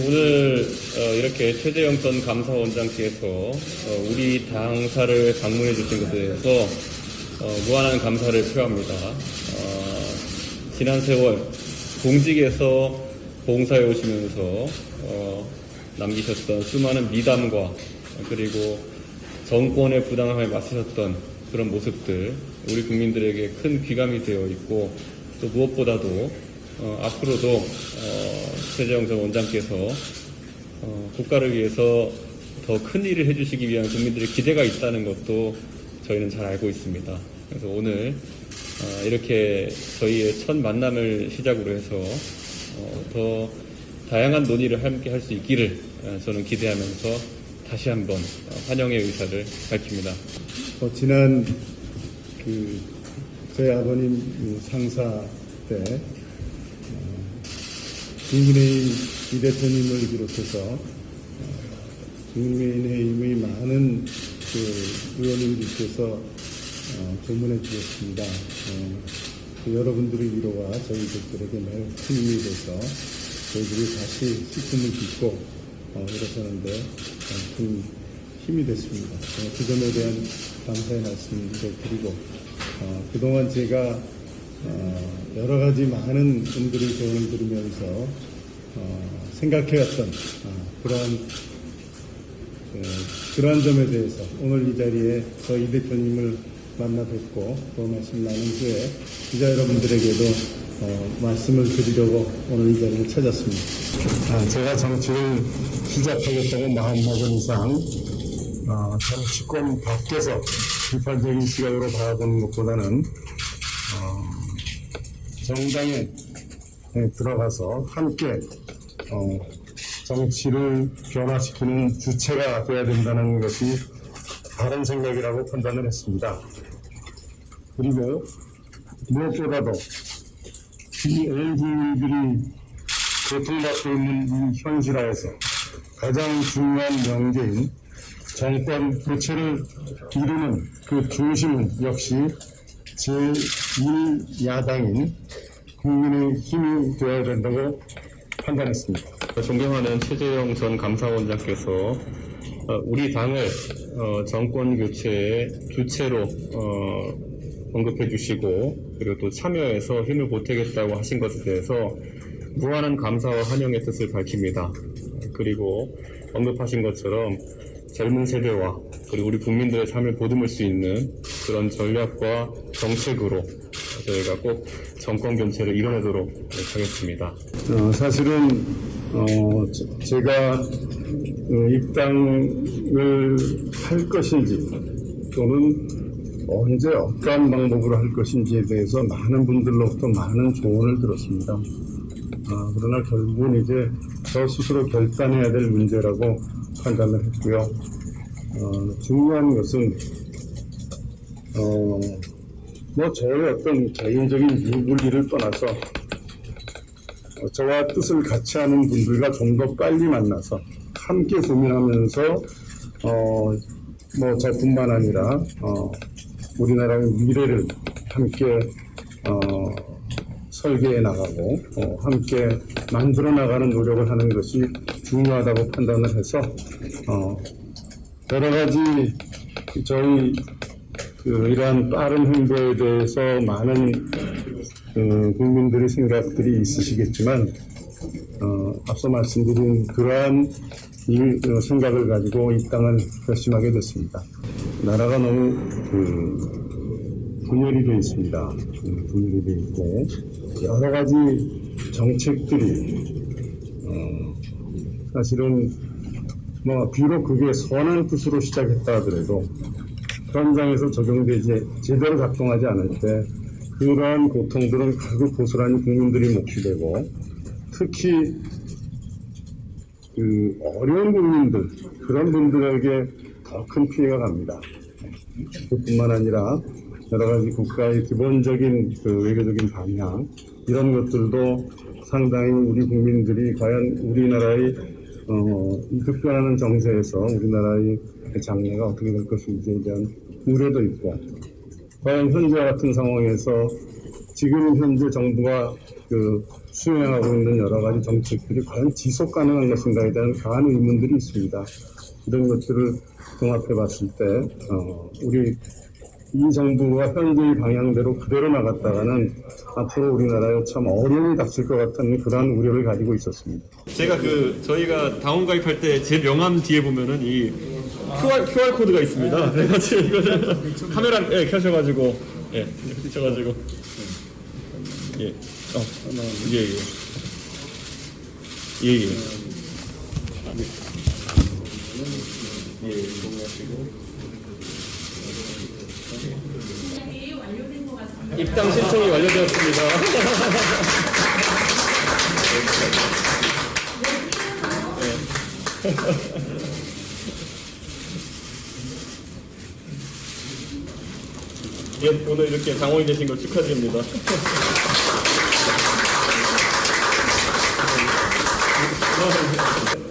오늘 어, 이렇게 최재형 전 감사원장께서 어, 우리 당사를 방문해 주신 것에 대해서 어, 무한한 감사를 표합니다. 어, 지난 세월 공직에서 봉사해 오시면서 어, 남기셨던 수많은 미담과 그리고 정권의 부당함에 맞서셨던 그런 모습들 우리 국민들에게 큰 귀감이 되어 있고 또 무엇보다도 어, 앞으로도 어, 최재형 전 원장께서 어, 국가를 위해서 더 큰 일을 해주시기 위한 국민들의 기대가 있다는 것도 저희는 잘 알고 있습니다. 그래서 오늘 어, 이렇게 저희의 첫 만남을 시작으로 해서 어, 더 다양한 논의를 함께 할 수 있기를 어, 저는 기대하면서 다시 한번 어, 환영의 의사를 밝힙니다. 어, 지난 그 저희 아버님 그 상사 때 어, 국민의힘 이 대표님을 비롯해서 어, 국민의힘의 많은 그 의원님들께서 어, 조문해 주셨습니다. 어, 그 여러분들의 위로와 저희들에게 매우 큰 힘이 돼서 저희들이 다시 식품을 빚고 어, 일어서는데 어, 큰 힘이 됐습니다. 어, 그 점에 대한 감사의 말씀을 드리고 어, 그동안 제가 어, 여러 가지 많은 분들의 조언을 들으면서 어, 생각해왔던 어, 그런 그, 그러한 점에 대해서 오늘 이 자리에 저희 대표님을 만나 뵙고 또 말씀 나눈 후에 기자 여러분들에게도 어, 말씀을 드리려고 오늘 이 자리를 찾았습니다. 아, 제가 정치를 시작하겠다고 마음먹은 이상 어, 정치권 밖에서 비판적인 시각으로 바라보는 것보다는 어, 정당에 에 들어가서 함께 어, 정치를 변화시키는 주체가 되어야 된다는 것이 바른 생각이라고 판단을 했습니다. 그리고 무엇보다도 이 LG들이 고통받고 있는 이 현실하에서 가장 중요한 명제인 정권 교체를 이루는 그 중심은 역시 제1야당인 국민의 힘이 되어야 된다고 판단했습니다. 존경하는 최재형 전 감사원장께서 어, 우리 당을 어, 정권 교체의 주체로 어, 언급해 주시고 그리고 또 참여해서 힘을 보태겠다고 하신 것에 대해서 무한한 감사와 환영의 뜻을 밝힙니다. 그리고 언급하신 것처럼 젊은 세대와 그리고 우리 국민들의 삶을 보듬을 수 있는 그런 전략과 정책으로 저희가 꼭 정권 교체를 이뤄내도록 하겠습니다. 어, 사실은 어, 저- 제가 어, 입당을 할 것인지 또는 언제 어떠한 방법으로 할 것인지에 대해서 많은 분들로부터 많은 조언을 들었습니다. 아, 그러나 결국은 이제 저 스스로 결단해야 될 문제라고 판단을 했고요. 어, 중요한 것은 어, 뭐 저의 어떤 개인적인 유불리를 떠나서 어, 저와 뜻을 같이 하는 분들과 좀 더 빨리 만나서 함께 고민하면서 어, 뭐 저뿐만 아니라 어, 우리나라의 미래를 함께 어, 설계해 나가고 어, 함께 만들어 나가는 노력을 하는 것이 중요하다고 판단을 해서 어, 여러 가지 저희 그 이러한 빠른 행보에 대해서 많은 그 국민들의 생각들이 있으시겠지만 어, 앞서 말씀드린 그러한 일, 어, 생각을 가지고 이 땅을 결심하게 됐습니다. 나라가 너무 그 분열이 되어 있습니다. 음, 분열이 되어 있고 여러 가지 정책들이 어, 사실은 뭐 비록 그게 선한 뜻으로 시작했다 하더라도 현장에서 적용되지 제대로 작동하지 않을 때 그러한 고통들은 결국 고스란히 국민들이 몫이 되고 특히 그 어려운 국민들 그런 분들에게 더 큰 피해가 갑니다. 그뿐만 아니라 여러 가지 국가의 기본적인 그 외교적인 방향 이런 것들도 상당히 우리 국민들이 과연 우리나라의 어, 이 급변하는 정세에서 우리나라의 장래가 어떻게 될 것인지에 대한 우려도 있고 과연 현재 같은 상황에서 지금 현재 정부가 그 수행하고 있는 여러 가지 정책들이 과연 지속 가능한 것인가에 대한 강한 의문들이 있습니다. 이런 것들을 종합해 봤을 때, 어, 우리 이 정부가 현재의 방향대로 그대로 나갔다가는 앞으로 우리나라에 참 어려움이 닥칠 것 같은 그러한 우려를 가지고 있었습니다. 제가 그 저희가 당원 가입할 때 제 명함 뒤에 보면은 이 QR, QR 코드가 있습니다. 그래가지고 이거를 카메라 예, 켜셔가지고 예 켜셔가지고 예. 어, 예, 예. 예, 예. 예, 예, 동의하시고. 입당 신청이 완료되었습니다. 예, 오늘 이렇게 당원이 되신 걸 축하드립니다.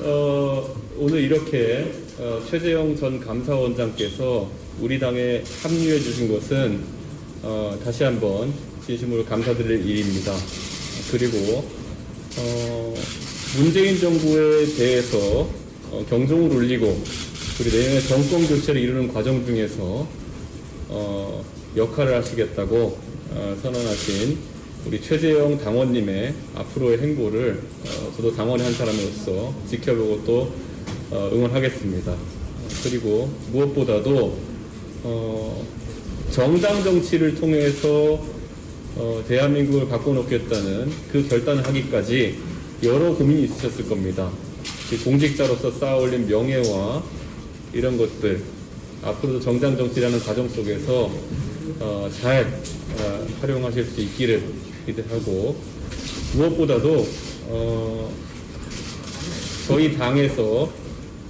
어, 오늘 이렇게 어, 최재형 전 감사원장께서 우리 당에 합류해 주신 것은 어, 다시 한번 진심으로 감사드릴 일입니다. 그리고 어, 문재인 정부에 대해서 어, 경종을 울리고 그리고 내년에 정권 교체를 이루는 과정 중에서 어, 역할을 하시겠다고 어, 선언하신 우리 최재형 당원님의 앞으로의 행보를 어, 저도 당원의 한 사람으로서 지켜보고 또 어, 응원하겠습니다. 그리고 무엇보다도 어, 정당 정치를 통해서 어, 대한민국을 바꿔놓겠다는 그 결단을 하기까지 여러 고민이 있으셨을 겁니다. 그 공직자로서 쌓아올린 명예와 이런 것들 앞으로도 정당 정치라는 과정 속에서 어, 잘 어, 활용하실 수 있기를 기대하고 무엇보다도 어, 저희 당에서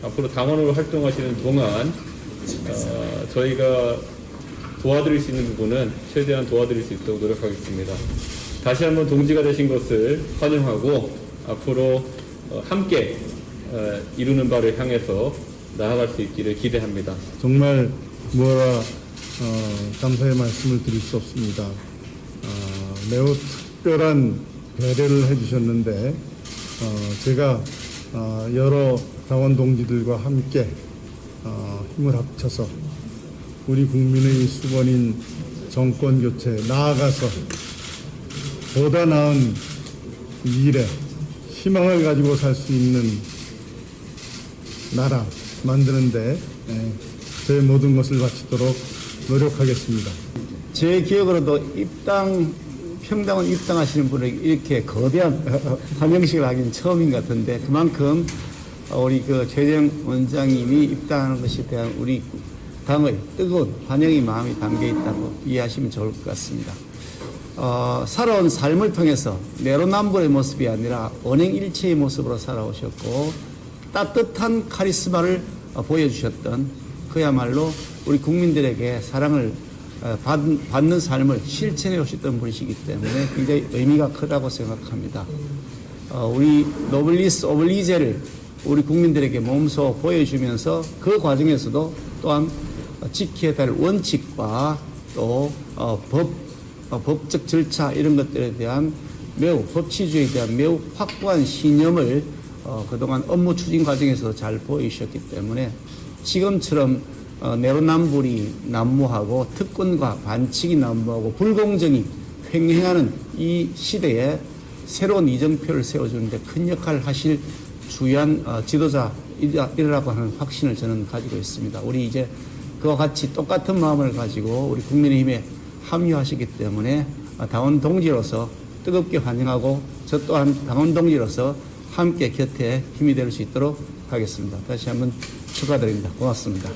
앞으로 당원으로 활동하시는 동안 어, 저희가 도와드릴 수 있는 부분은 최대한 도와드릴 수 있도록 노력하겠습니다. 다시 한번 동지가 되신 것을 환영하고 앞으로 어, 함께 어, 이루는 바를 향해서 나아갈 수 있기를 기대합니다. 정말 뭐라 어, 감사의 말씀을 드릴 수 없습니다. 어, 매우 특별한 배려를 해주셨는데 어, 제가 어, 여러 당원 동지들과 함께 어, 힘을 합쳐서 우리 국민의 수건인 정권 교체 나아가서 보다 나은 미래 희망을 가지고 살 수 있는 나라 만드는데 예, 제 모든 것을 바치도록 노력하겠습니다. 제 기억으로도 입당 평당원 입당하시는 분에게 이렇게 거대한 환영식을 하기는 처음인 것 같은데 그만큼 우리 그 최정 원장님이 입당하는 것에 대한 우리 당의 뜨거운 환영의 마음이 담겨 있다고 이해하시면 좋을 것 같습니다. 어, 살아온 삶을 통해서 내로남불의 모습이 아니라 언행일체의 모습으로 살아오셨고 따뜻한 카리스마를 어, 보여주셨던 그야말로 우리 국민들에게 사랑을 어, 받, 받는 삶을 실천해 오셨던 분이시기 때문에 굉장히 의미가 크다고 생각합니다. 어, 우리 노블리스 오블리제를 우리 국민들에게 몸소 보여주면서 그 과정에서도 또한 지켜야 될 원칙과 또 어, 법, 어, 법적 절차 이런 것들에 대한 매우 법치주의에 대한 매우 확고한 신념을 어, 그동안 업무 추진 과정에서 잘 보이셨기 때문에 지금처럼 어, 내로남불이 난무하고 특권과 반칙이 난무하고 불공정이 횡행하는 이 시대에 새로운 이정표를 세워주는데 큰 역할을 하실 주요한 어, 지도자이라고 하는 확신을 저는 가지고 있습니다. 우리 이제 그와 같이 똑같은 마음을 가지고 우리 국민의힘에 합류하시기 때문에 어, 당원 동지로서 뜨겁게 환영하고 저 또한 당원 동지로서 함께 곁에 힘이 될 수 있도록 하겠습니다. 다시 한번 축하드립니다. 고맙습니다.